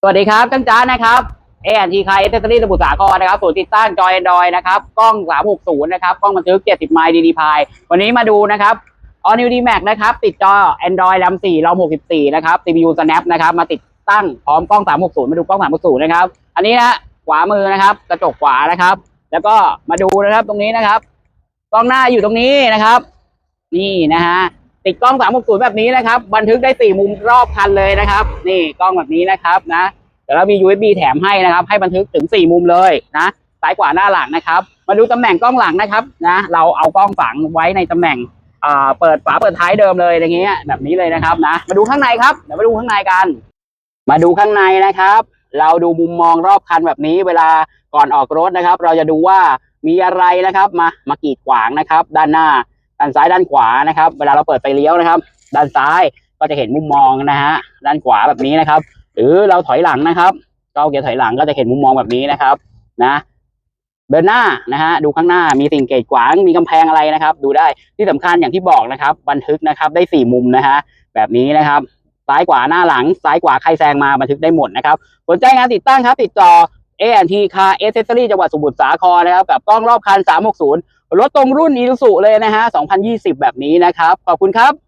สวัสดีครับจังจ้านะครับเอแอนทีคาเอเซอรี่สมุทรสาครนะครับศูนย์ติดตั้งจอยแอนดรอยนะครับกล้อง 360 นะครับ กล้องบันทึก 70 ไมล์ดีดีพายวันนี้มาดูนะครับ All New D Max นะครับ ติดจอ Android RAM 4 ROM 64 นะครับ CPU Snap นะครับ มาติดตั้งพร้อมกล้อง 360 มาดูกล้อง 360 นะครับ อันนี้นะขวามือนะครับ กระจกขวานะครับ แล้วก็มาดูนะครับตรงนี้นะครับ กล้องหน้าอยู่ตรงนี้นะครับ นี่นะฮะ ติดกล้อง 360 แบบนี้นะครับ บันทึกได้ 4 มุมรอบคันเลยนะครับ นี่กล้องแบบนี้นะครับนะเดี๋ยวเรามี USB แถมให้นะครับ ให้บันทึกถึง 4 มุมเลยนะซ้ายขวาหน้าหลังนะครับ มาดูตำแหน่งกล้องหลังนะครับนะเราเอากล้องฝังไว้ในตำแหน่งเปิดฝาเปิดท้ายเดิมเลยอย่างเงี้ยแบบนี้เลยนะครับนะมาดูข้างในครับเดี๋ยวมาดูข้างในกัน มาดูข้างในนะครับ เราดูมุมมองรอบคันแบบนี้เวลาก่อนออกรถนะครับ เราจะดูว่ามีอะไรนะครับมามากีดขวางนะครับ ด้านหน้า ด้านซ้ายด้านขวานะครับ เวลาเราเปิดไฟเลี้ยวนะครับ ด้านซ้ายก็จะเห็นมุมมองนะฮะด้านขวาแบบนี้นะครับ หรือเราถอยหลังนะครับก็เอาเกียร์ถอยหลังก็จะเห็นมุมมองแบบนี้นะครับ นะเดินหน้านะฮะดูข้างหน้ามีสิ่งเกตขวางมีกำแพงอะไรนะครับ ดูได้ที่สำคัญอย่างที่บอกนะครับ บันทึกนะครับได้สี่มุมนะฮะแบบนี้นะครับ ซ้ายขวาหน้าหลัง ซ้ายขวาใครแซงมาบันทึกได้หมดนะครับสนใจงานติดตั้งครับ ติดต่อ A&T Car Accessory จังหวัดสมุทรสาครนะครับ กับกล้องรอบคัน 360 รถตรงรุ่นอีซูเลยนะฮะ 2020 แบบนี้นะครับ ขอบคุณครับ